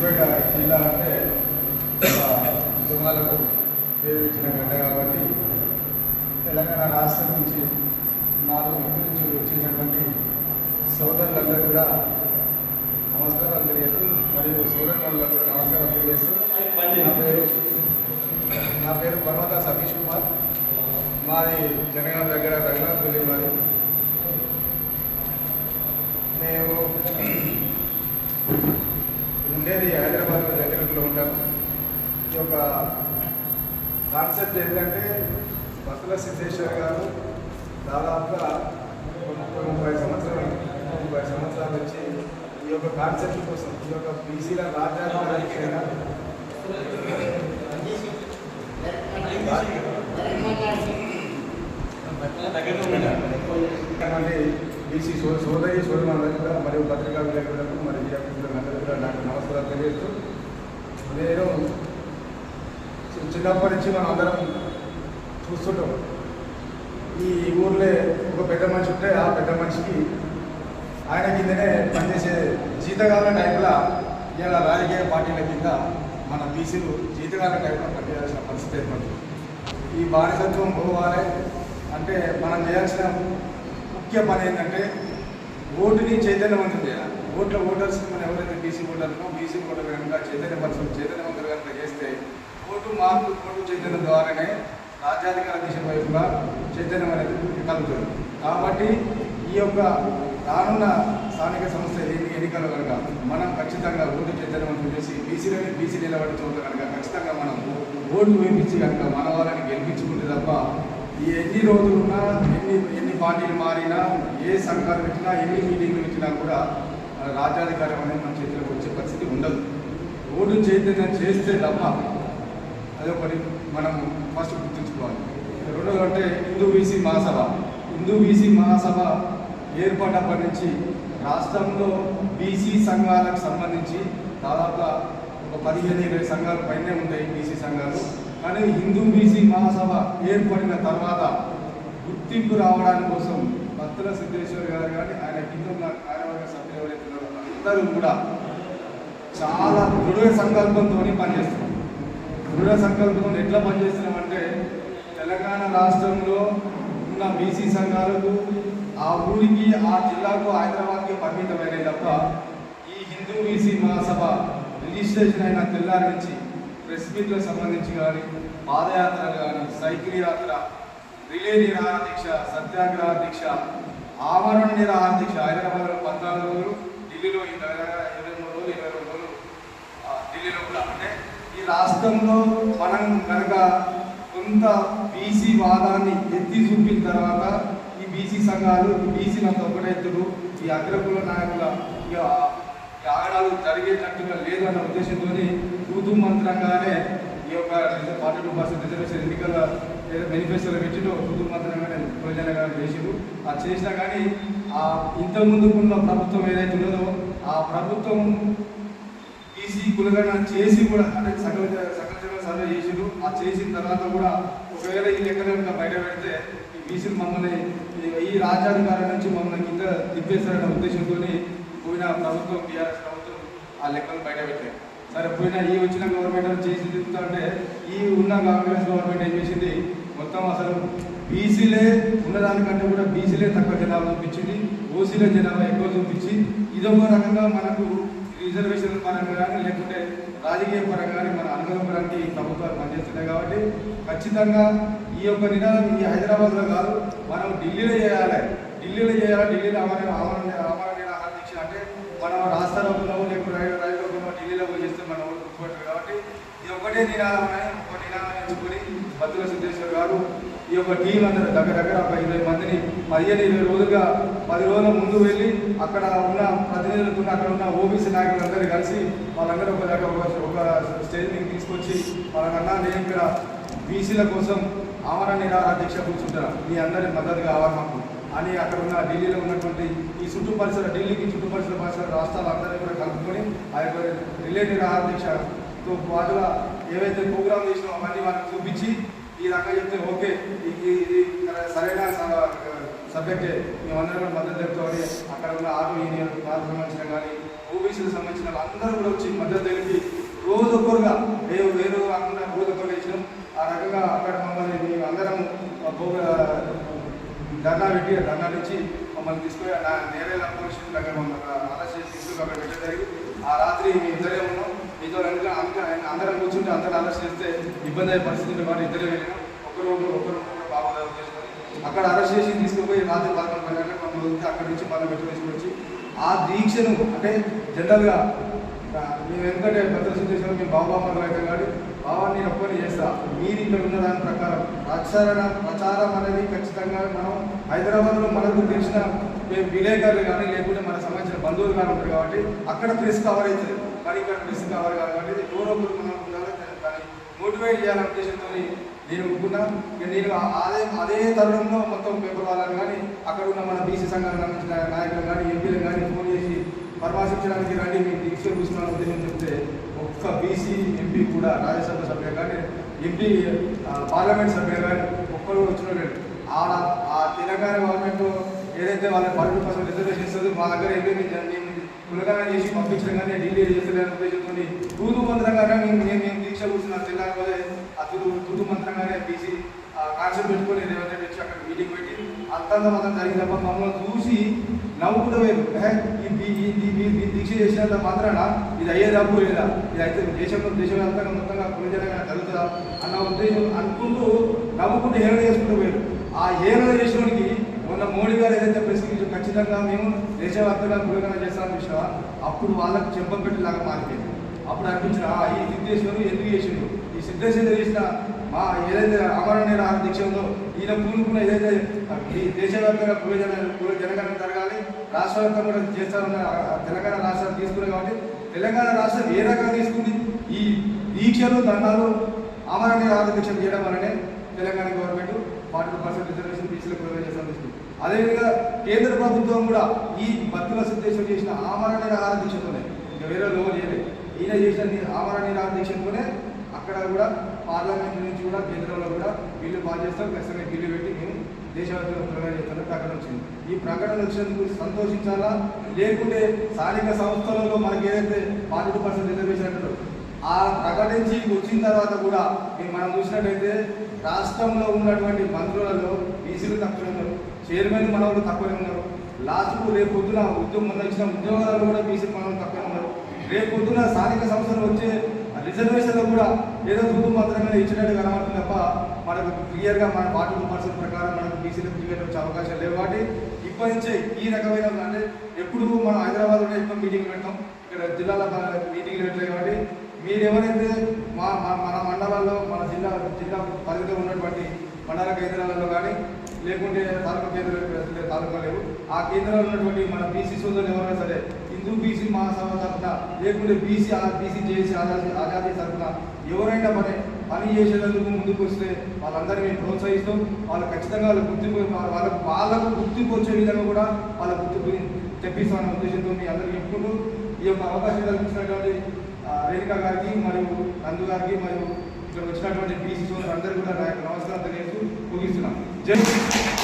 సిద్దిపేట జిల్లా అంటే దుమాలకు పేరు ఇచ్చిన గడ్డ కాబట్టి తెలంగాణ రాష్ట్రం నుంచి నాలుగు మంది నుంచి వచ్చేసినటువంటి సోదరులందరూ కూడా నమస్కారం తెలియజేస్తూ మరియు సోదరులందరూ నమస్కారాలు తెలియజేస్తూ నా పేరు నా పేరు పర్వత సతీష్ కుమార్. మాది జనగాం దగ్గర రఘునాథపల్లి మాది మేము ఉండేది హైదరాబాద్ దగ్గరలో ఉంటాము ఈ యొక్క కాన్సెప్ట్ ఏంటంటే బతుల సిద్ధేశ్వర్ గారు దాదాపుగా ముప్పై సంవత్సరాలు ముప్పై సంవత్సరాల నుంచి ఈ యొక్క కాన్సెప్ట్ కోసం ఈ యొక్క బీసీల రాజ్యాంగ బీసీ సో సోదరి సోదరులందరూ కూడా మరియు పత్రికా విలేకరులకు మరియు విద్యార్థులందరూ కూడా నాకు నమస్కారాలు తెలియజేస్తూ నేను చిన్నప్పటి నుంచి మనం అందరం చూస్తుంటాం. ఈ ఊర్లో ఒక పెద్ద మనిషి ఉంటే ఆ పెద్ద మనిషికి ఆయన కిందనే పనిచేసే జీతగాల టైంలో ఇలా రాజకీయ పార్టీల కింద మన బీసీలు జీతగాల టైంలో పనిచేయాల్సిన పరిస్థితి ఏర్పడుతుంది. ఈ బానిసత్వం పోవాలి అంటే మనం చేయాల్సిన ముఖ్య పని ఏంటంటే ఓటుని చైతన్యవంతం చేయాలి. ఓట్ల ఓటర్స్ మనం ఎవరైతే బీసీ ఓటర్లో బీసీ ఓటర్ కనుక చైతన్యపరచడం చైతన్యవంతులు కనుక చేస్తే ఓటు మార్పు ఓటు చైతన్యం ద్వారానే రాజ్యాధికార దిశ వైపుగా చైతన్యం అనేది కలుగుతుంది. కాబట్టి ఈ యొక్క రానున్న స్థానిక సంస్థ ఎన్ని ఎన్నికలు కనుక మనం ఖచ్చితంగా ఓటు చైతన్యవంతం చేసి బీసీలని బీసీ నిలబడి చోట కనుక ఖచ్చితంగా మనం ఓటు వేయించి కనుక మన వాళ్ళని గెలిపించుకుంటే తప్ప ఈ ఎన్ని రోజులున్నా ఎన్ని ఎన్ని పార్టీలు మారినా ఏ సంఘాలు పెట్టినా ఎన్ని మీటింగ్లు పెట్టినా కూడా రాజ్యాధికారం అనేది మన చేతిలోకి వచ్చే పరిస్థితి ఉండదు. రోడ్డు చైతన్యం చేస్తే తప్ప అదొకటి మనం ఫస్ట్ గుర్తుంచుకోవాలి. రెండోది అంటే హిందూ బీసీ మహాసభ. హిందూ బీసీ మహాసభ ఏర్పడినప్పటి నుంచి రాష్ట్రంలో బీసీ సంఘాలకు సంబంధించి దాదాపుగా ఒక పదిహేను ఇరవై సంఘాలు పైనే ఉంటాయి బీసీ సంఘాలు. కానీ హిందూ బీసీ మహాసభ ఏర్పడిన తర్వాత గుర్తింపు రావడానికి కోసం సత్తుల సిద్ధేశ్వర్ గారు కానీ ఆయన కింద ఉన్న కార్యవర్గ సభ్యులు ఎవరైతే అందరూ కూడా చాలా దృఢ సంకల్పంతో పనిచేస్తున్నారు. దృఢ సంకల్పంతో ఎట్లా పనిచేస్తున్నామంటే తెలంగాణ రాష్ట్రంలో ఉన్న బీసీ సంఘాలకు ఆ ఊరికి ఆ జిల్లాకు హైదరాబాద్కి పరిమితమైన తప్ప ఈ హిందూ బీసీ మహాసభ రిజిస్ట్రేషన్ అయిన తెల్లారి నుంచి ప్రెస్ మీట్లకు సంబంధించి కానీ పాదయాత్ర కానీ సైకిల్ యాత్ర రిలే నిరాహార దీక్ష సత్యాగ్రహ దీక్ష ఆమరణ నిరాహార దీక్ష హైదరాబాద్లో పద్నాలుగు రోజులు ఢిల్లీలో ఈ ఇరవై మూడు రోజులు ఇరవై రెండు రోజులు ఢిల్లీలో కూడా అంటే ఈ రాష్ట్రంలో మనం కనుక కొంత బీసీ వాదాన్ని ఎత్తి చూపిన తర్వాత ఈ బీసీ సంఘాలు ఈ బీసీలంతా ఒకటెత్తుడు ఈ అగ్రకుల నాయకుల ఆగడాలు జరిగేటట్టుగా లేదన్న ఉద్దేశంతో తూతు మంత్రంగానే ఈ యొక్క పార్టీ టూ పర్సెంట్ రిజర్వేషన్ ఎన్నికల ఏదో మేనిఫెస్టోలో పెట్టిండో కుటుంబ మాత్రమే ప్రయోజనంగా చేసిరు ఆ చేసినా కానీ ఆ ఇంత ముందుకున్న ప్రభుత్వం ఏదైతే ఉన్నదో ఆ ప్రభుత్వం ఈసీ కులగణ చేసి కూడా అంటే సకల సకల సర్వే చేసిరు ఆ చేసిన తర్వాత కూడా ఒకవేళ ఈ లెక్కలు బయట పెడితే ఈ బీసీలు మమ్మల్ని ఈ- ఈ రాజ్యాధికారం నుంచి మమ్మల్ని కింద తిప్పేస్తారనే ఉద్దేశంతో పోయిన ప్రభుత్వం బీఆర్ఎస్ ప్రభుత్వం ఆ లెక్కలు బయట పెట్టాయి సరే పోయిన ఈ వచ్చిన గవర్నమెంట్ చేసి అంటే ఈ ఉన్న కాంగ్రెస్ గవర్నమెంట్ ఏం చేసింది? మొత్తం అసలు బీసీలే ఉన్నదానికంటే కూడా బీసీలే తక్కువ జనాభా చూపించింది ఓసీలే జనాభా ఎక్కువ చూపించి ఇదొక రకంగా మనకు రిజర్వేషన్ పరంగా కానీ లేకుంటే రాజకీయ పరంగా కానీ మన అనుభవపడానికి ఈ ప్రభుత్వాలు పనిచేస్తున్నాయి కాబట్టి ఖచ్చితంగా ఈ యొక్క నినాదం ఈ హైదరాబాద్లో కాదు మనం ఢిల్లీలో చేయాలి. ఢిల్లీలో చేయాలి? ఢిల్లీలో అమర అమర అమర నిరాహార దీక్ష అంటే మనం రాష్ట్రంలో లేకుంటే రైలు రైతుల్లో ఢిల్లీలో పోయి చేస్తే మనం కాబట్టి ఇది ఒకటే నినాదం అని సిద్ధేశ్వర గారు ఈ యొక్క టీం అందరూ దగ్గర దగ్గర ఒక ఇరవై మందిని పదిహేను ఇరవై రోజులుగా పది రోజుల ముందు వెళ్ళి అక్కడ ఉన్న ప్రతినిధులతో అక్కడ ఉన్న ఓబీసీ నాయకులందరూ కలిసి వాళ్ళందరూ ఒక దగ్గర ఒక ఒక స్టేజ్ మీద తీసుకొచ్చి వాళ్ళకన్నా నేను ఇక్కడ బీసీల కోసం ఆమరణ నిరాహార దీక్ష కూర్చుంటాను మీ అందరి మద్దతు కావాలి మాకు. అని అక్కడ ఉన్న ఢిల్లీలో ఉన్నటువంటి ఈ చుట్టూ పరిసర ఢిల్లీకి చుట్టూ పరిసర పరిసర రాష్ట్రాలు అందరినీ కూడా కలుపుకొని ఆ యొక్క రిలేటివ్ నిరాహార దీక్షతో పాటుగా ఏవైతే ప్రోగ్రామ్ చేసినామో అవన్నీ వాళ్ళకి చూపించి ఈ రకంగా చెప్తే ఓకే ఇది సరైన సబ్జెక్టే మేమందరం కూడా మద్దతు చెప్తామని అక్కడ ఉన్న ఆటో యూనియన్ సంబంధించిన కానీ ఓబీసీలకు సంబంధించిన అందరూ కూడా వచ్చి మద్దతు తెలిపి రోజు ఒక్కరుగా వేరు వేరు కాకుండా రోజు ఒక్కరు ఇచ్చినాం ఆ రకంగా అక్కడ మమ్మల్ని మేము అందరం ధర్నా పెట్టి ఆ ధర్నా నుంచి మమ్మల్ని తీసుకొని నా నేరేళ్ళ దగ్గర మమ్మల్ని అరెస్ట్ చేసి తీసుకుని అక్కడ పెట్టడం జరిగింది. ఆ రాత్రి మేము ఇద్దరే ఉన్నాం. మీతో అందులో అందరం కూర్చుంటే అందరూ అరెస్ట్ చేస్తే ఇబ్బంది అయ్యే పరిస్థితి ఉంటే మరి ఇద్దరు ఒకరు ఒకరు ఒకరు ఒకరు చేసుకొని అక్కడ అరెస్ట్ చేసి తీసుకుపోయి రాత్రి పదకొండు పది గంటలకు మమ్మల్ని వదిలితే అక్కడి నుంచి మళ్ళీ పెట్టి తీసుకొచ్చి ఆ దీక్షను అంటే జనరల్గా మేము ఎందుకంటే పెద్ద సిద్ధేశ్వరం మేము బాబామ్మలు అయితే కాబట్టి బాబా నేను ఒక్కరిని చేస్తా. మీరు ఇక్కడ ఉన్న దాని ప్రకారం ప్రచారణ ప్రచారం అనేది ఖచ్చితంగా మనం హైదరాబాద్లో మనకు తెలిసిన మేము విలేకరులు కానీ లేకుంటే మనకు సంబంధించిన బంధువులు కానీ ఉంటారు కాబట్టి అక్కడ ప్రెస్ కవర్ అవుతుంది. కానీ ఇక్కడ ప్రెస్ కవర్ కాదు కాబట్టి ఎవరో ఒకరు మనం ఉండాలి దాన్ని మోటివేట్ చేయాలనే ఉద్దేశంతో నేను ఒప్పుకున్నా నేను అదే అదే తరుణంలో మొత్తం పేపర్ వాళ్ళని కానీ అక్కడ ఉన్న మన బీసీ సంఘానికి సంబంధించిన నాయకులు కానీ ఎంపీలు కానీ ఫోన్ చేసి పరామర్శించడానికి రండి మేము దీక్ష కూర్చున్నాను ఉద్దేశం చెప్తే ఒక్క బీసీ ఎంపీ కూడా రాజ్యసభ సభ్యులు కానీ ఎంపీ పార్లమెంట్ సభ్యులు కానీ ఒక్కరు వచ్చిన ఆడ తెలంగాణ గవర్నమెంట్ ఏదైతే వాళ్ళ పన్నెండు కోసం రిజర్వేషన్ ఇస్తుందో మా దగ్గర ఏదైతే మేము కులగానే చేసి పంపించడం కానీ ఢిల్లీ చేస్తలేని ఉద్దేశంతో తూతు మంత్రంగానే మేము మేము మేము దీక్ష కూర్చున్నాం తెల్లారి ఆ తూతు తూతు మంత్రంగానే బీసీ కాన్సెప్ట్ పెట్టుకొని రేవంత్ రెడ్డి వచ్చి అక్కడ మీటింగ్ పెట్టి అంతంత మొత్తం జరిగిన తప్ప మమ్మల్ని చూసి నవ్వుకుంటూ వేరు. ఈ దీక్ష చేసినంత మాత్రాన ఇది అయ్యే డబ్బు లేదా ఇది అయితే దేశంలో దేశవ్యాప్తంగా మొత్తంగా పునజనంగా జరుగుతుందా? అన్న ఉద్దేశం అనుకుంటూ నవ్వుకుంటూ హేళన చేసుకుంటూ పోయారు. ఆ ఏనుగు చేసినోడికి మొన్న మోడీ గారు ఏదైతే ప్రశ్నించారో ఖచ్చితంగా మేము దేశవ్యాప్తంగా పురోగమనం చేస్తామని చూసినా అప్పుడు వాళ్ళకు చెంపపెట్టేలాగా మారిపోయింది. అప్పుడు అనిపించిన ఈ సిద్ధేశ్వరుడు ఎందుకు చేసిండు ఈ సిద్ధేశ్వరుడు చేసిన మా ఏదైతే అమర నిరాహార దీక్ష ఉందో ఈయన పూనుకున్న ఏదైతే ఈ దేశవ్యాప్తంగా పురోజన పురో జనగణన జరగాలి రాష్ట్ర వ్యాప్తంగా కూడా చేస్తారన్న తెలంగాణ రాష్ట్రాలు తీసుకున్నారు కాబట్టి తెలంగాణ రాష్ట్రం ఏ రకంగా తీసుకుంది? ఈ దీక్షలు దండాలు అమర నిరాహార దీక్ష చేయడం వల్లనే Telangana government forty percent reservation బీసీలకు ప్రొవైడ్ అదేవిధంగా కేంద్ర ప్రభుత్వం కూడా ఈ భక్తుల సుద్దేశం చేసిన ఆమరణ నిరాహార దీక్షతోనే ఇంకా వేరే లోన్ చేయలేదు. ఈయన చేసిన ఆమరణ నిరాహార దీక్షతోనే అక్కడ కూడా పార్లమెంట్ నుంచి కూడా కేంద్రంలో కూడా బిల్లు పాస్ చేస్తాం ఖచ్చితంగా బిల్లు పెట్టి మేము దేశవ్యాప్తంగా ప్రకటన చేస్తామని ప్రకటన వచ్చింది. ఈ ప్రకటన వచ్చినందుకు సంతోషించాలా? లేకుంటే స్థానిక సంస్థలలో మనకి ఏదైతే ఫార్టీ పర్సెంట్ రిజర్వేషన్ అంటారో ఆ ప్రకటించి వచ్చిన తర్వాత కూడా మనం చూసినట్టయితే రాష్ట్రంలో ఉన్నటువంటి మంత్రులలో బీసీలు తక్కువనే ఉన్నారు చైర్మన్ మనవాళ్ళు తక్కువనే ఉన్నారు లాస్ట్కు రేపు పొద్దున ఉద్యోగం మొన్న ఇచ్చిన ఉద్యోగాలు కూడా బీసీ మన తక్కువనే ఉన్నారు. రేపు పొద్దున స్థానిక సంస్థలు వచ్చే రిజర్వేషన్లో కూడా ఏదో తూతు మాత్రమే ఇచ్చినట్టు కనబడుతుంది తప్ప మనకు క్లియర్గా మన పార్టీ టూ పర్సెంట్ ప్రకారం మనకు బీసీలకు టికెట్ వచ్చే అవకాశాలు లేవు కాబట్టి ఇప్పటి నుంచే ఈ రకమైన అంటే ఎప్పుడు మనం హైదరాబాద్లో ఎక్కువ మీటింగ్ పెడతాం. ఇక్కడ జిల్లాల మీటింగ్లు పెట్టలేదు కాబట్టి మీరు ఎవరైతే మా మన మండలాల్లో మన జిల్లా జిల్లా పరిధిలో ఉన్నటువంటి మండల కేంద్రాలలో కానీ లేకుంటే తాలూకా కేంద్రాలు తాలూకా లేవు. ఆ కేంద్రాల్లో ఉన్నటువంటి మన బీసీ సోదరులు ఎవరైనా సరే హిందూ బీసీ మహాసభ తరఫున లేకుంటే బీసీ బీసీ చేసి ఆజాదీ ఆజాదీ తరఫున ఎవరైనా పని పని చేసేందుకు ముందుకు వస్తే వాళ్ళందరినీ మేము ప్రోత్సహిస్తాం. వాళ్ళు ఖచ్చితంగా వాళ్ళ గుర్తింపు వాళ్ళకు వాళ్ళకు గుర్తింపు వచ్చే విధంగా కూడా వాళ్ళ గుర్తింపు తెప్పిస్తామనే ఉద్దేశంతో మీ అందరికీ చెప్పుకుంటూ ఈ యొక్క అవకాశం కల్పించినటువంటి రేణుక గారికి మరియు నందు గారికి మరియు ఇక్కడ వచ్చినటువంటి బీసీ సోదరులు అందరికీ కూడా నా యొక్క నమస్కారం తెలియజేస్తూ ముగిస్తున్నాం. జై